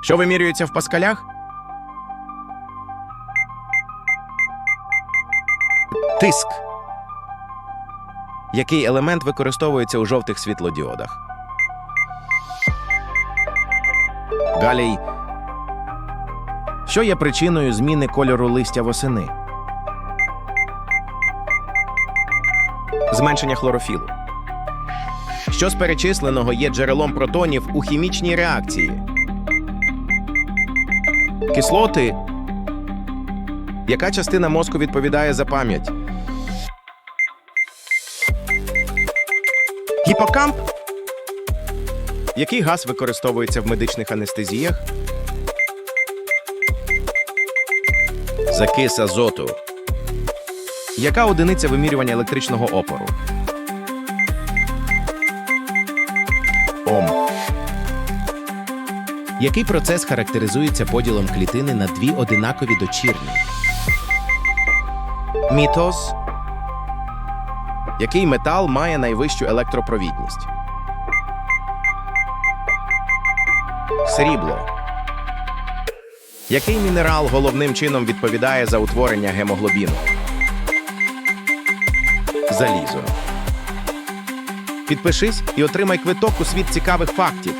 Що вимірюється в паскалях? Тиск. Який елемент використовується у жовтих світлодіодах? Галій. Що є причиною зміни кольору листя восени? Зменшення хлорофілу. Що з перечисленого є джерелом протонів у хімічній реакції? Кислоти. Яка частина мозку відповідає за пам'ять? Гіпокамп. Який газ використовується в медичних анестезіях? Закис азоту. Яка одиниця вимірювання електричного опору? Ом. Який процес характеризується поділом клітини на дві одинакові дочірні? Мітоз. Який метал має найвищу електропровідність? Срібло. Який мінерал головним чином відповідає за утворення гемоглобіну? Залізо. Підпишись і отримай квиток у світ цікавих фактів.